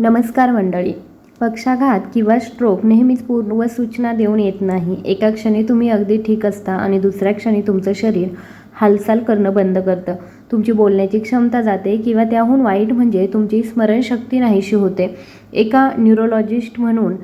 नमस्कार मंडळी. पक्षाघात किंवा स्ट्रोक नेहमीच पूर्व सूचना देऊन येत नाही. एका क्षणी तुम्ही अगदी ठीक असता आणि दुसऱ्या क्षणी तुमचं शरीर हालचाल करणं बंद करतं. तुमची बोलण्याची क्षमता जाते किंवा त्याहून वाईट म्हणजे तुमची स्मरणशक्ती नाहीशी होते. एका न्यूरोलॉजिस्ट म्हणून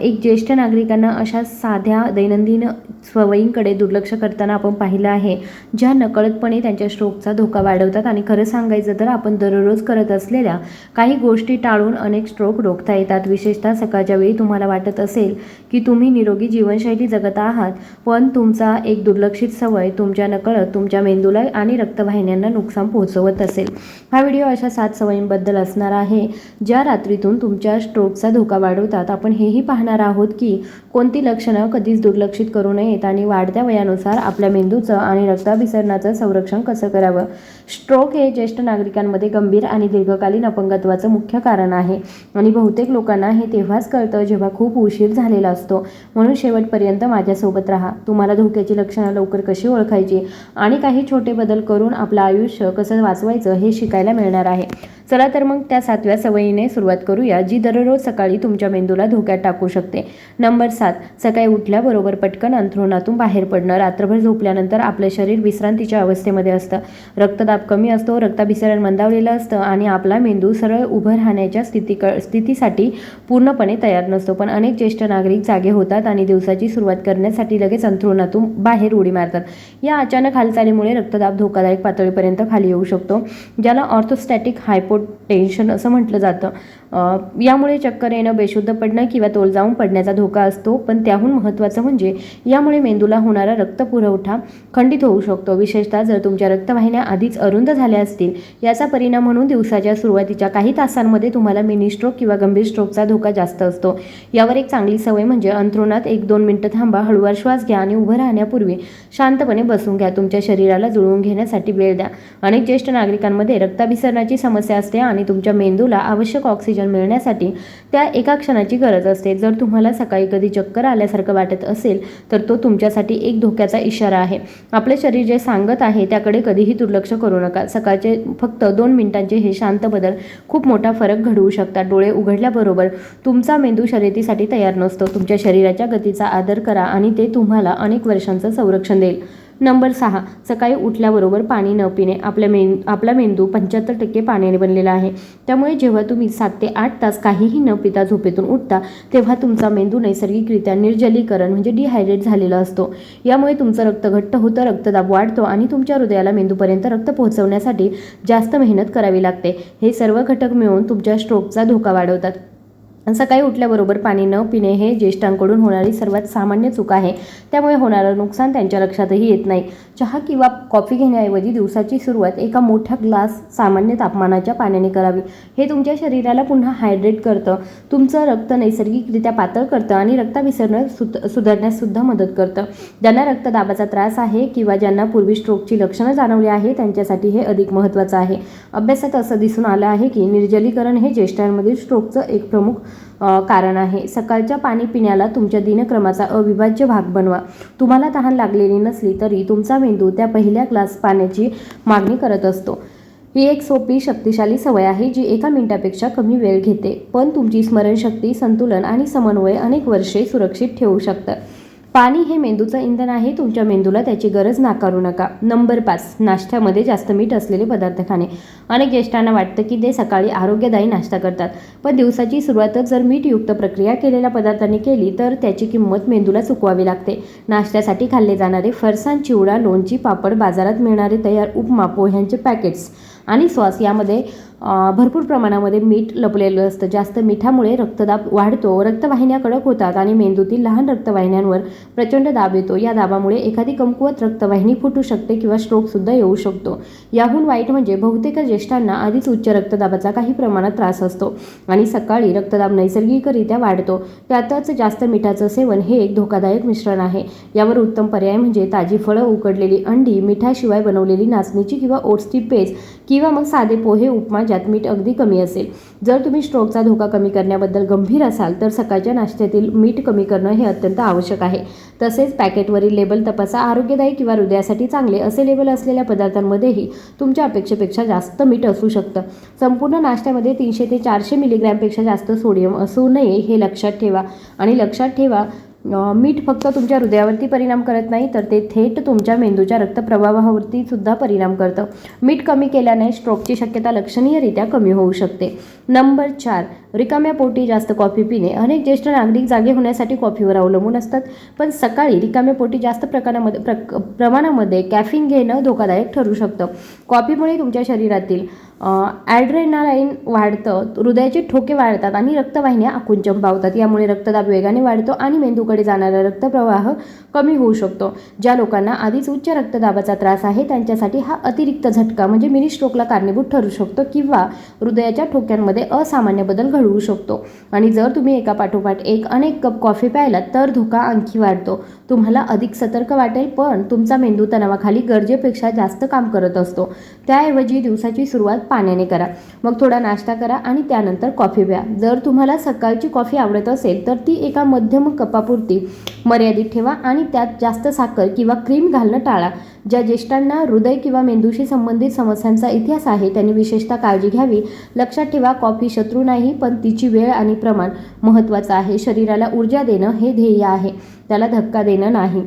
एक ज्येष्ठ नागरिकांना अशा साध्या दैनंदिन सवयींकडे दुर्लक्ष करताना आपण पाहिलं आहे. ज्या नकळतपणे त्यांच्या स्ट्रोकचा धोका वाढवतात आणि खरं सांगायचं तर आपण दररोज करत असलेल्या काही गोष्टी टाळून अनेक स्ट्रोक रोखता येतात. विशेषतः सकाळच्या वेळी तुम्हाला वाटत असेल की तुम्ही निरोगी जीवनशैली जगत आहात पण तुमचा एक दुर्लक्षित सवय तुमच्या नकळत तुमच्या मेंदूला आणि रक्तवाहिन्यांना नुकसान पोहोचवत असेल. हा व्हिडिओ अशा सात सवयींबद्दल असणार आहे ज्या रात्रीतून तुमच्या स्ट्रोकचा धोका वाढवतात. आपण हेही पाहणार आहोत की कोणती लक्षणं कधीच दुर्लक्षित करू नये. आहेत आणि वाढत्या वयानुसार आपल्या मेंदूचं आणि रक्ताभिसरणाचं संरक्षण कसं करावं? स्ट्रोक हे ज्येष्ठ नागरिकांमध्ये गंभीर आणि दीर्घकालीन अपंगत्वाचं मुख्य कारण आहे. आणि बहुतेक लोकांना हे तेव्हाच कळतं जेव्हा खूप उशीर झालेला असतो. म्हणून शेवटपर्यंत माझ्यासोबत राहा. तुम्हाला धोक्याची लक्षणं लवकर कशी ओळखायची? आणि काही छोटे बदल करून आपलं आयुष्य कसं वाचवायचं हे शिकायला मिळणार आहे. चला तर मग त्या सातव्या सवयीने सुरुवात करूया जी दररोज सकाळी तुमच्या मेंदूला धोक्यात टाकू शकते. नंबर सात सकाळी उठल्याबरोबर पटकन अंथरुणातून बाहेर पडणं रात्रभर झोपल्यानंतर आपलं शरीर विश्रांतीच्या अवस्थेमध्ये असतं. रक्तदाब कमी असतो रक्ताभिसरण मंदावलेलं असतं आणि आपला मेंदू सरळ उभं राहण्याच्या स्थिती स्थितीसाठी पूर्णपणे तयार नसतो. पण अनेक ज्येष्ठ नागरिक जागे होतात आणि दिवसाची सुरुवात करण्यासाठी लगेच अंथरुणातून बाहेर उडी मारतात. या अचानक हालचालीमुळे रक्तदाब धोकादायक पातळीपर्यंत खाली येऊ शकतो ज्याला ऑर्थोस्टॅटिक हायपोटेन्शन असं म्हटलं जातं. यामुळे चक्कर येणं बेशुद्ध पडणं किंवा तोल जाऊन पडण्याचा धोका असतो. पण त्याहून महत्त्वाचं म्हणजे यामुळे मेंदूला होणारा रक्तपुरवठा खंडित होऊ शकतो. विशेषतः जर तुमच्या रक्तवाहिन्या आधीच अरुंद झाल्या असतील याचा परिणाम म्हणून दिवसाच्या सुरुवातीच्या काही तासांमध्ये तुम्हाला मिनी स्ट्रोक किंवा गंभीर स्ट्रोकचा धोका जास्त असतो. यावर एक चांगली सवय म्हणजे अंथरुणात एक दोन मिनटं थांबा हळूवार श्वास घ्या आणि उभं राहण्यापूर्वी शांतपणे बसून घ्या. तुमच्या शरीराला जुळवून घेण्यासाठी वेळ द्या. अनेक ज्येष्ठ नागरिकांमध्ये रक्ताभिसरणाची समस्या असते आणि तुमच्या मेंदूला आवश्यक ऑक्सिजन मिळण्यासाठी त्या एका क्षणाची गरज असते. जर तुम्हाला सकाळी कधी चक्कर आल्यासारखं वाटत असेल तर तो तुमच्यासाठी एक धोक्याचा इशारा आहे. आपले शरीर जे सांगत आहे त्याकडे कधीही दुर्लक्ष करू नका. सकाळचे फक्त दोन मिनिटांचे हे शांत बदल खूप मोठा फरक घडवू शकतात. डोळे उघडल्याबरोबर तुमचा मेंदू शर्यतीसाठी तयार नसतो. तुमच्या शरीराच्या गतीचा आदर करा आणि ते तुम्हाला अनेक वर्षांचं संरक्षण देईल. नंबर सहा सकाळी उठल्याबरोबर पाणी न पिणे आपल्या मेन आपला मेंदू पंच्याहत्तर टक्के पाण्याने बनलेला आहे. त्यामुळे जेव्हा तुम्ही सात ते आठ तास काहीही न पिता झोपेतून उठता तेव्हा तुमचा मेंदू नैसर्गिकरित्या निर्जलीकरण म्हणजे डिहायड्रेट झालेला असतो. यामुळे तुमचं रक्त घट्ट होतं रक्तदाब वाढतो आणि तुमच्या हृदयाला मेंदूपर्यंत रक्त पोहोचवण्यासाठी जास्त मेहनत करावी लागते. हे सर्व घटक मिळून तुमच्या स्ट्रोकचा धोका वाढवतात. आणि सकाळी उठल्याबरोबर पाणी न पिणे हे ज्येष्ठांकडून होणारी सर्वात सामान्य चूक आहे. त्यामुळे होणारं नुकसान त्यांच्या लक्षातही येत नाही. चहा किंवा कॉफी घेण्याऐवजी दिवसाची सुरुवात एका मोठ्या ग्लास सामान्य तापमानाच्या पाण्याने करावी. हे तुमच्या शरीराला पुन्हा हायड्रेट करतं. तुमचं रक्त नैसर्गिकरित्या पातळ करतं आणि रक्ताभिसरण सुध सुधारण्याससुद्धा मदत करतं. ज्यांना रक्तदाबाचा त्रास आहे किंवा ज्यांना पूर्वी स्ट्रोकची लक्षणं जाणवली आहे त्यांच्यासाठी हे अधिक महत्त्वाचं आहे. अभ्यासात असं दिसून आलं आहे की निर्जलीकरण हे ज्येष्ठांमधील स्ट्रोकचं एक प्रमुख कारण आहे. सकाळच्या पाणी पिण्याला तुमच्या दिनक्रमाचा अविभाज्य भाग बनवा. तुम्हाला तहान लागलेली नसली तरी तुमचा मेंदू त्या पहिल्या ग्लास पाण्याची मागणी करत असतो. ही एक सोपी शक्तिशाली सवय आहे जी एका मिनिटापेक्षा कमी वेळ घेते. पण तुमची स्मरणशक्ती संतुलन आणि समन्वय अनेक वर्षे सुरक्षित ठेवू शकतं. पाणी हे मेंदूचं इंधन आहे. तुमच्या मेंदूला त्याची गरज नाकारू नका. नंबर पाच नाश्त्यामध्ये जास्त मीठ असलेले पदार्थ खाणे. अनेक ज्येष्ठांना वाटतं की ते सकाळी आरोग्यदायी नाश्ता करतात. पण दिवसाची सुरुवातच जर मीठयुक्त प्रक्रिया केलेल्या पदार्थांनी केली तर त्याची किंमत मेंदूला चुकवावी लागते. नाश्त्यासाठी खाल्ले जाणारे फरसाण चिवडा लोणची पापड बाजारात मिळणारे तयार उपमा पोह्यांचे पॅकेट्स आणि सॉस यामध्ये भरपूर प्रमाणामध्ये मीठ लपलेलं असतं. जास्त मिठामुळे रक्तदाब वाढतो. रक्तवाहिन्या कडक होतात आणि मेंदूतील लहान रक्तवाहिन्यांवर प्रचंड दाब येतो. या दाबामुळे एखादी कमकुवत रक्तवाहिनी फुटू शकते किंवा स्ट्रोकसुद्धा येऊ शकतो. याहून वाईट म्हणजे बहुतेक ज्येष्ठांना आधीच उच्च रक्तदाबाचा काही प्रमाणात त्रास असतो आणि सकाळी रक्तदाब नैसर्गिकरित्या वाढतो. त्यातच जास्त मिठाचं सेवन हे एक धोकादायक मिश्रण आहे. यावर उत्तम पर्याय म्हणजे ताजी फळं उकडलेली अंडी मिठाशिवाय बनवलेली नाचणीची किंवा ओट्सची पेज किंवा मग साधे पोहे उपमा ज्यात मीठ अगदी कमी असेल. जर तुम्ही स्ट्रोकचा धोका कमी करण्याबद्दल गंभीर असाल तर सकाळच्या नाश्त्यातील मीठ कमी करणं हे अत्यंत आवश्यक आहे. तसेच पॅकेटवरील लेबल तपासा आरोग्यदायी किंवा हृदयासाठी चांगले असे लेबल असलेल्या पदार्थांमध्येही तुमच्या अपेक्षेपेक्षा जास्त मीठ असू शकतं. संपूर्ण नाश्त्यामध्ये तीनशे ते चारशे मिलीग्रॅमपेक्षा जास्त सोडियम असू नये हे लक्षात ठेवा. आणि लक्षात ठेवा मीठ फक्त तुमच्या हृदयावरती परिणाम करत नाही तर ते थेट तुमच्या मेंदूच्या रक्तप्रवाहावरती सुद्धा परिणाम करतं. मीठ कमी केल्याने स्ट्रोकची शक्यता लक्षणीयरित्या कमी होऊ शकते. नंबर चार. रिकाम्या पोटी जास्त कॉफी पिणे. अनेक ज्येष्ठ नागरिक जागे होण्यासाठी कॉफीवर अवलंबून असतात. पण सकाळी रिकाम्या पोटी जास्त प्रकारामध्ये प्रक प्रमाणामध्ये कॅफिन घेणं धोकादायक ठरू शकतं. कॉफीमुळे तुमच्या शरीरातील ॲड्रेनालाईन वाढतं हृदयाचे ठोके वाढतात आणि रक्तवाहिन्या आकुंचम पावतात. यामुळे रक्तदाब वेगाने वाढतो आणि मेंदूकडे जाणारा रक्तप्रवाह कमी होऊ शकतो. ज्या लोकांना आधीच उच्च रक्तदाबाचा त्रास आहे त्यांच्यासाठी हा अतिरिक्त झटका म्हणजे मिनी स्ट्रोकला कारणीभूत ठरू शकतो किंवा हृदयाच्या ठोक्यांमध्ये असामान्य बदल घडवू शकतो. आणि जर तुम्ही एका पाठोपाठ एक अनेक कप कॉफी प्यायलात तर धोका आणखी वाढतो. तुम्हाला अधिक सतर्क वाटेल पण तुमचा मेंदू तणावाखाली गरजेपेक्षा जास्त काम करत असतो. त्याऐवजी दिवसाची सुरुवात पाण्याने करा. मग थोडा नाश्ता करा आणि त्यानंतर कॉफी प्या. जर तुम्हाला सकाळची कॉफी आवडत असेल तर ती एका मध्यम कपापुरती मर्यादित ठेवा आणि त्यात जास्त साखर किंवा क्रीम घालणं टाळा. ज्या ज्येष्ठांना हृदय किंवा मेंदूशी संबंधित समस्यांचा इतिहास आहे त्यांनी विशेषतः काळजी घ्यावी. लक्षात ठेवा कॉफी शत्रू नाही पण तिची वेळ आणि प्रमाण महत्त्वाचं आहे. शरीराला ऊर्जा देणं हे ध्येय आहे. त्याला धक्का देणं नाही.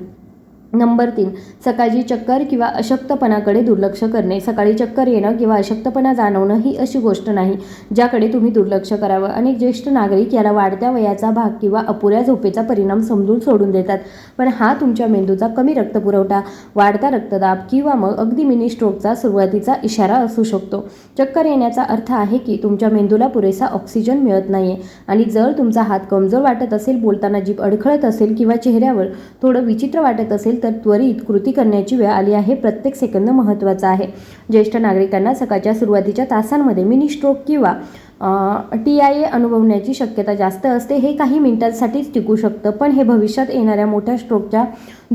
नंबर तीन सकाळची चक्कर किंवा अशक्तपणाकडे दुर्लक्ष करणे. सकाळी चक्कर येणं किंवा अशक्तपणा जाणवणं ही अशी गोष्ट नाही ज्याकडे तुम्ही दुर्लक्ष करावं. अनेक ज्येष्ठ नागरिक याला वाढत्या वयाचा भाग किंवा अपुऱ्या झोपेचा परिणाम समजून सोडून देतात. पण हा तुमच्या मेंदूचा कमी रक्तपुरवठा वाढता रक्तदाब किंवा मग अगदी मिनी स्ट्रोकचा सुरुवातीचा इशारा असू शकतो. चक्कर येण्याचा अर्थ आहे की तुमच्या मेंदूला पुरेसा ऑक्सिजन मिळत नाहीये आणि जर तुमचा हात कमजोर वाटत असेल बोलताना जीभ अडखळत असेल किंवा चेहऱ्यावर थोडं विचित्र वाटत असेल तर त्वरित कृती करण्याची वेळ आली आहे. प्रत्येक सेकंद महत्त्वाचा आहे. ज्येष्ठ नागरिकांना सकाळच्या सुरुवातीच्या तासांमध्ये मिनी स्ट्रोक किंवा टी आय ए अनुभवण्याची शक्यता जास्त असते. हे काही मिनिटांसाठीच टिकू शकतं पण हे भविष्यात येणाऱ्या मोठ्या स्ट्रोकच्या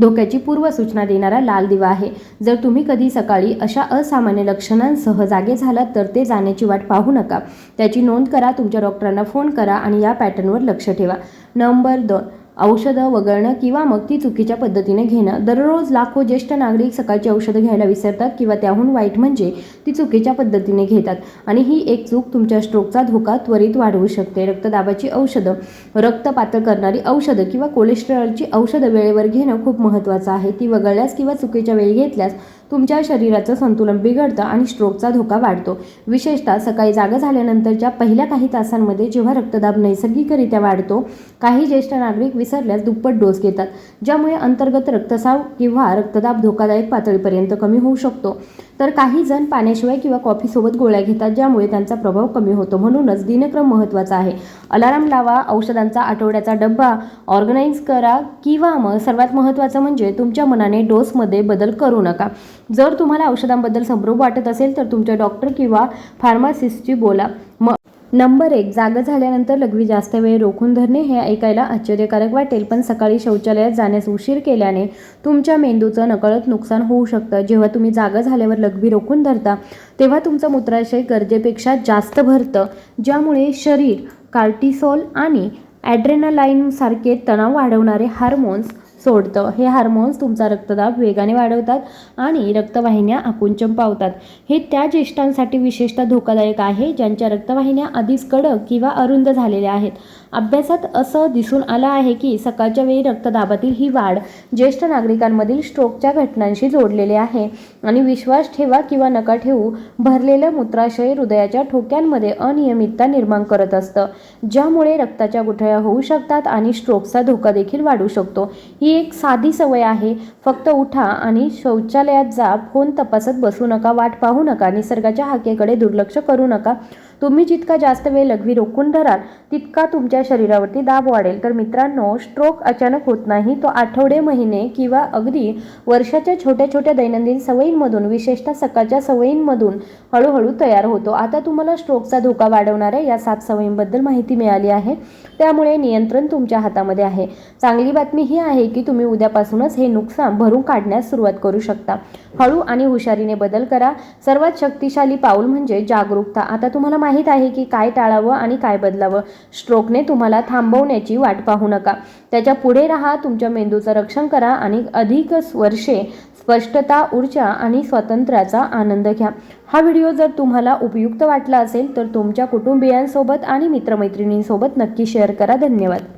धोक्याची पूर्वसूचना देणारा लाल दिवा आहे. जर तुम्ही कधी सकाळी अशा असामान्य लक्षणांसह जागे झालात तर ते जाण्याची वाट पाहू नका. त्याची नोंद करा तुमच्या डॉक्टरांना फोन करा आणि या पॅटर्नवर लक्ष ठेवा. नंबर दोन औषधं वगळणं किंवा मग ती चुकीच्या पद्धतीने घेणं. दररोज लाखो ज्येष्ठ नागरिक सकाळची औषधं घ्यायला विसरतात किंवा त्याहून वाईट म्हणजे ती चुकीच्या पद्धतीने घेतात. आणि ही एक चूक तुमच्या स्ट्रोकचा धोका त्वरित वाढवू शकते. रक्तदाबाची औषधं रक्त पातळ करणारी औषधं किंवा कोलेस्ट्रॉलची औषधं वेळेवर घेणं खूप महत्त्वाचं आहे. ती वगळल्यास किंवा चुकीच्या वेळी घेतल्यास तुमच्या शरीराचं संतुलन बिघडतं आणि स्ट्रोकचा धोका वाढतो. विशेषतः सकाळी जागा झाल्यानंतरच्या पहिल्या काही तासांमध्ये जेव्हा रक्तदाब नैसर्गिकरित्या वाढतो काही ज्येष्ठ नागरिक विसरल्यास दुप्पट डोस घेतात ज्यामुळे अंतर्गत रक्तसाव किंवा रक्तदाब धोकादायक पातळीपर्यंत कमी होऊ शकतो. तर काही जण पाण्याशिवाय किंवा कॉफीसोबत गोळ्या घेतात ज्यामुळे त्यांचा प्रभाव कमी होतो. म्हणूनच दिनक्रम महत्त्वाचा आहे. अलाराम लावा औषधांचा आठवड्याचा डब्बा ऑर्गनाईज करा किंवा मग सर्वात महत्त्वाचं म्हणजे तुमच्या मनाने डोसमध्ये बदल करू नका. जर तुम्हाला औषधांबद्दल संभ्रम वाटत असेल तर तुमच्या डॉक्टर किंवा फार्मासिस्टची बोला. मग नंबर एक जागं झाल्यानंतर लघवी जास्त वेळ रोखून धरणे हे ऐकायला आश्चर्यकारक वाटेल पण सकाळी शौचालयात जाण्यास उशीर केल्याने तुमच्या मेंदूचं नकळत नुकसान होऊ शकतं. जेव्हा तुम्ही जागा झाल्यावर लघवी रोखून धरता तेव्हा तुमचं मूत्राशय गरजेपेक्षा जास्त भरतं ज्यामुळे शरीर कार्टिसोल आणि ॲड्रेनालाईन सारखे तणाव वाढवणारे हार्मोन्स सोडतं. हे हार्मोन्स तुमचा रक्तदाब वेगाने वाढवतात आणि रक्तवाहिन्या आकुंचन पावतात. हे त्या ज्येष्ठांसाठी विशेषतः धोकादायक आहे ज्यांच्या रक्तवाहिन्या आधीच कडक किंवा अरुंद झालेल्या आहेत. अभ्यासात असं दिसून आलं आहे की सकाळच्या वेळी रक्तदाबातील ही वाढ ज्येष्ठ नागरिकांमधील स्ट्रोकच्या घटनांशी जोडलेले आहे. आणि विश्वास ठेवा किंवा नका ठेवू भरलेलं मूत्राशय हृदयाच्या ठोक्यांमध्ये अनियमितता निर्माण करत असतं. ज्यामुळे रक्ताच्या गुठळ्या होऊ शकतात आणि स्ट्रोकचा धोका देखील वाढू शकतो. ही एक साधी सवय आहे. फक्त उठा आणि शौचालयात जा फोन तपासत बसू नका वाट पाहू नका निसर्गाच्या हाकेकडे दुर्लक्ष करू नका. तुम्ही जितका जास्त वेळ लघवी रोखून धराल तितका तुमच्या शरीरावरती दाब वाढेल. तर मित्रांनो स्ट्रोक अचानक होत नाही तो आठवडे महिने किंवा अगदी वर्षाच्या छोट्या छोट्या दैनंदिन सवयींमधून विशेषतः सकाळच्या सवयींमधून हळूहळू तयार होतो. आता तुम्हाला स्ट्रोकचा धोका वाढवणाऱ्या या सात सवयींबद्दल माहिती मिळाली आहे. त्यामुळे नियंत्रण तुमच्या हातामध्ये आहे. चांगली बातमी ही आहे की तुम्ही उद्यापासूनच हे नुकसान भरून काढण्यास सुरुवात करू शकता. हळू आणि हुशारीने बदल करा. सर्वात शक्तिशाली पाऊल म्हणजे जागरूकता. आता तुम्हाला माहीत आहे की काय टाळावं आणि काय बदलावं. स्ट्रोकने तुम्हाला थांबवण्याची वाट पाहू नका. त्याच्या पुढे राहा तुमच्या मेंदूचं रक्षण करा आणि अधिक वर्षे स्पष्टता ऊर्जा आणि स्वातंत्र्याचा आनंद घ्या. हा व्हिडिओ जर तुम्हाला उपयुक्त वाटला असेल तर तुमच्या कुटुंबियांसोबत आणि मित्रमैत्रिणींसोबत नक्की शेअर करा. धन्यवाद.